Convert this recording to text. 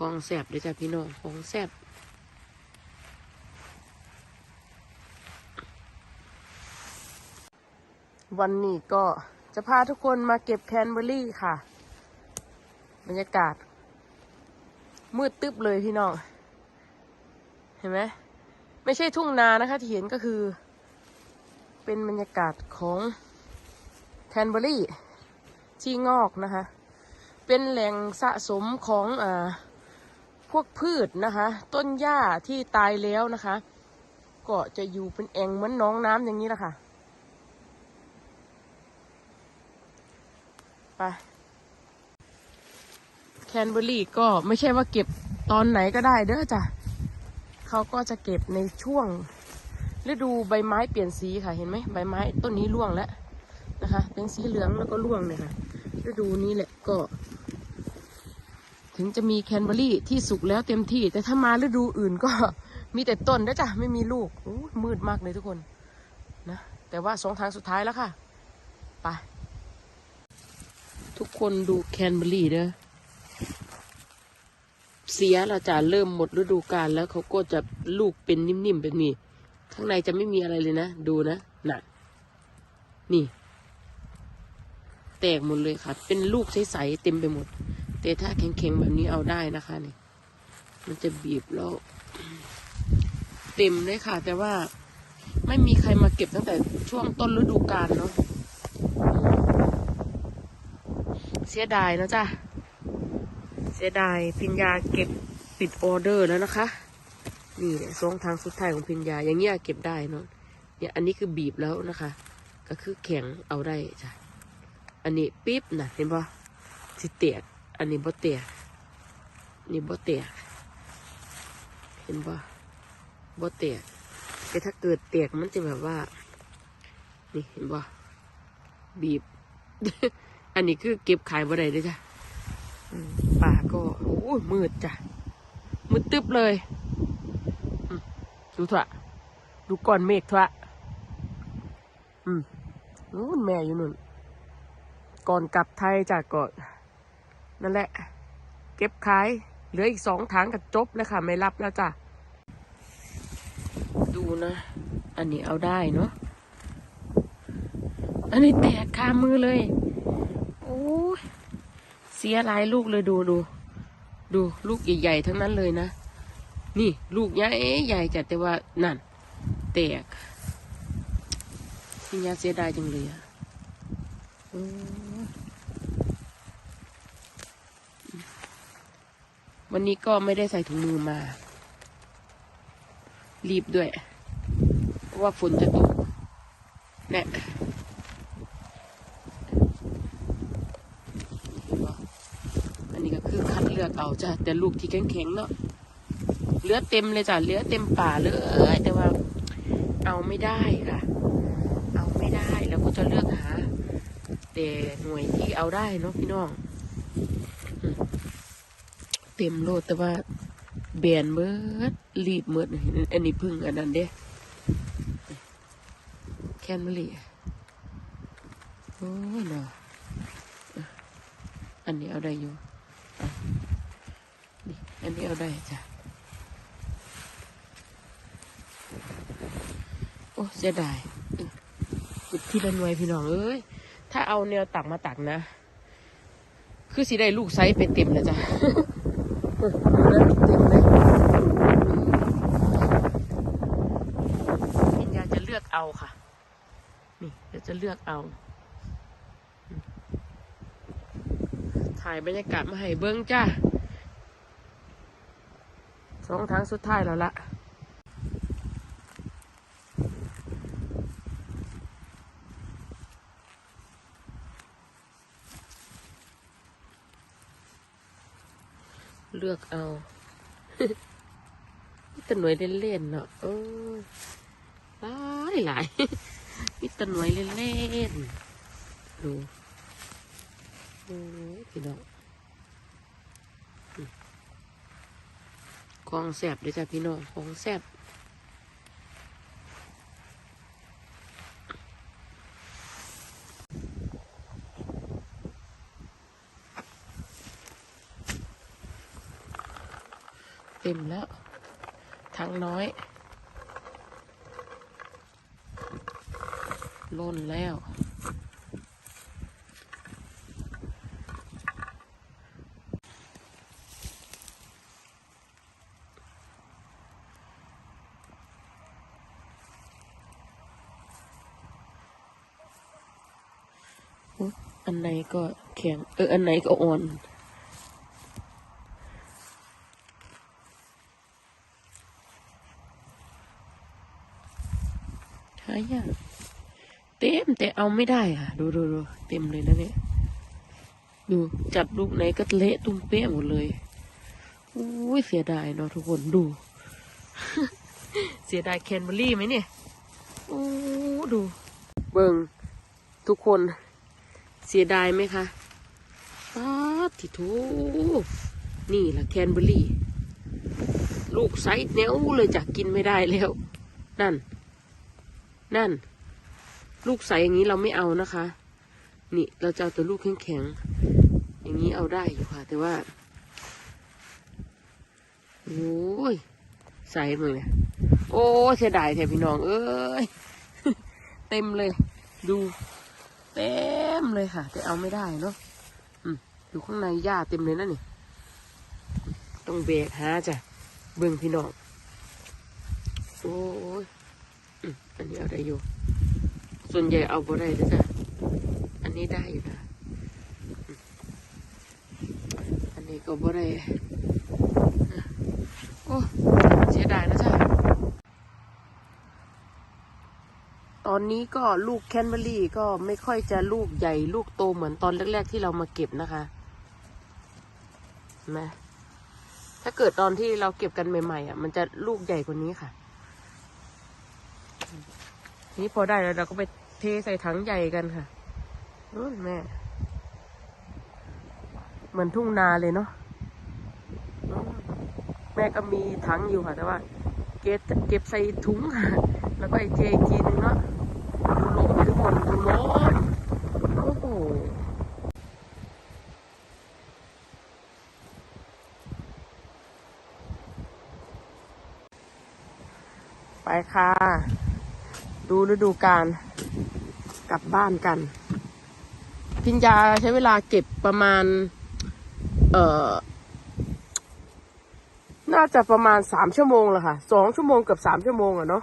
ของแสบเลยจ้ะพี่น้องของแสบวันนี้ก็จะพาทุกคนมาเก็บแคนเบอรี่ค่ะ บรรยากาศ มืดตึ๊บเลยพี่น้อง เห็นไหมไม่ใช่ทุ่งนานะคะ ที่เห็นก็คือ เป็นบรรยากาศของแคนเบอรี่ที่งอกนะคะ เป็นแหล่งสะสมของอ่า พวกพืชนะคะ ต้นหญ้าที่ตายแล้วนะคะ ก็จะอยู่เป็นแอ่งเหมือนน้องน้ำอย่างนี้แหละค่ะไปแคนเบอรี่ก็ไม่ใช่ว่าเก็บตอนไหนก็ได้เด้อจ้ะเขาก็จะเก็บในช่วงฤดูใบไม้เปลี่ยนสีค่ะเห็นไหมใบไม้ต้นนี้ร่วงแล้วนะคะ เป็นสีเหลืองแล้วก็ร่วงเนี่ยค่ะฤดูนี้แหละก็ ถึงจะมีแคนเบอรี่ที่สุกแล้วเต็มที่ แต่ถ้ามาฤดูอื่นก็มีแต่ต้นนะจ้ะไม่มีลูกอู้มืดมากเลยทุกคนนะแต่ว่าสองทางสุดท้ายแล้วค่ะไปทุกคนดูแคนเบอรี่เด้อเสียแล้วจ้ะเริ่มหมดฤดูกาลแล้วเขาก็จะลูกเป็นนิ่มๆแบบนี้ข้างในจะไม่มีอะไรเลยนะ ดูนะหน่ะนี่ แตกหมดเลยค่ะ เป็นลูกใสๆเต็มไปหมด แต่ถ้าแข็งๆแบบนี้เอาได้นะคะนี่มันจะบีบแล้วเต็มเลยค่ะ แต่ว่าไม่มีใครมาเก็บตั้งแต่ช่วงต้นฤดูกาลเนาะเสียดายนะจ๊ะ เสียดายพิญญาเก็บปิดออเดอร์แล้วนะคะ นี่สองทางสุดท้ายของพิญญาอย่างเงี้ยเก็บได้เนาะเนี่ยอันนี้คือบีบแล้วนะคะ ก็คือแข็งเอาได้จ้ะ อันนี้ปิ๊บนะเห็นปะสิเตียก อันนี้บ่เตียนี่บ่เตียเห็นปะบ่เตียแต่ถ้าเกิดเตียกมันจะแบบว่า นี่เห็นปะบีบ อันนี้คือเก็บขายบ่ได้เลยจ้ะป่าก็โอ้ยมืดจ้ะ มืดตึ๊บเลย ดูเถอะดูก้อนเมฆเถอะอืมนู้นแม่อยู่นู่น ก่อนกลับไทยจากเก่อน นั่นแหละ เก็บขาย เหลืออีกสองถังกับจบเลยค่ะ ไม่รับแล้วจ้ะ ดูนะ อันนี้เอาได้เนาะ อันนี้แตกคามือเลย โอ้เสียหลายลูกเลยดูดู ดูลูกใหญ่ๆทั้งนั้นเลยนะ นี่ลูกใหญ่ใหญ่จัดแต่ว่านั่น แตกพี่ยาเสียดายจังเลยอะอืม วันนี้ก็ไม่ได้ใส่ถุงมือมา รีบด้วย เพราะว่าฝนจะตกเนี่ยอันนี้ก็คือคัดเลือกเอาจ้ะแต่ลูกที่แข็งๆเนาะเหลือเต็มเลยจ้ะเหลือเต็มป่าเลยแต่ว่าเอาไม่ได้ค่ะเอาไม่ได้แล้วก็จะเลือกหา แต่หน่วยที่เอาได้เนาะพี่น้อง เต็มโลดแต่ว่าแบนเบิดรีบเมิดอันนี้พึ่งอันนั้นเด้แคนมะลิโอ้เนาะอันนี้เอาได้อยู่นี่อันนี้เอาได้จ้ะ โอ้เสียดายอืมขุดที่ละหน่วยพี่น้องเอ้ย ถ้าเอาแนวตักมาตักนะ คือสิได้ลูกไซส์ไปเต็มเลยจ้ะ เออแล้วลูกเต็มเลยพิญญาจะเลือกเอาค่ะ นี่เดี๋ยวจะเลือกเอา ถ่ายบรรยากาศมาให้เบิ้งจ้าสองทางสุดท้ายแล้วละ เลือกเอามีตะหน่วยเล่นๆเนาะโอ้หลายหลายมีตะหน่วยเล่นๆดูโอ้พี่น้องอืมของแสบเลยจ้ะพี่น้องของแสบ ต็มแล้วถังน้อยล้นแล้ว อันไหนก็แข็งเออ อันไหนก็อ่อนายากเต็มแต่เอาไม่ได้อะ ดูดูดูเต็มเลยนะเนี่ย ดูจับลูกไหนก็เละตุ้มเป๊ะหมดเลยอุ้ยเสียดายเนาะทุกคนดู เสียดายแคนเบอรี่ไหมเนี่ยโอ้ดู เบิงทุกคนเสียดายไหมคะป๊าดทิทูนี่แหละแคนเบอรี่ ลูกไซส์เนี้ยเลยจะกินไม่ได้แล้ว นั่น นั่น ลูกใสอย่างนี้เราไม่เอานะคะ นี่เราจะเอาแต่ลูกแข็งๆอย่างนี้เอาได้อยู่ค่ะ แต่ว่าโอ้ยใส่มึงเลยโอ้เสียดายแทพี่น้อง เอ้ยเต็มเลย ดู เต็มเลยค่ะ แต่เอาไม่ได้เนาะอืมอยู่ข้างในหญ้าเต็มเลยนะนี่ต้องเบรกหาจ้ะเบิ่งพี่น้อง โอ้ย อันนี้เอาได้อยู่ ส่วนใหญ่เอาบ่ได้เลยจ้ะอันนี้ได้อยู่นะ อันนี้ก็บ่ได้โอ้เสียดายนะจ๊ะตอนนี้ก็ลูกแคนเบอรี่ก็ไม่ค่อยจะลูกใหญ่ลูกโตเหมือนตอนแรก ๆ ที่เรามาเก็บนะคะนไหมถ้าเกิดตอนที่เราเก็บกันใหม่ๆอะ มันจะลูกใหญ่กว่านี้ค่ะ นี้พอได้แล้วเราก็ไปเทใส่ถังใหญ่กันค่ะนู่นแม่ เหมือนทุ่งนาเลยเนาะแม่ก็มีถังอยู่ค่ะ แต่ว่า เก็บเก็บใส่ถุงค่ะ แล้วก็ไอเทอีกทีนึงเนาะดูลมทุกคนดูลมโอ้โหไปค่ะ ดูฤดูกาลกลับบ้านกัน พิญญาใช้เวลาเก็บประมาณ เอ่อ น่าจะประมาณสามชั่วโมงแหละค่ะสองชั่วโมงกับสามชั่วโมงอะเนาะ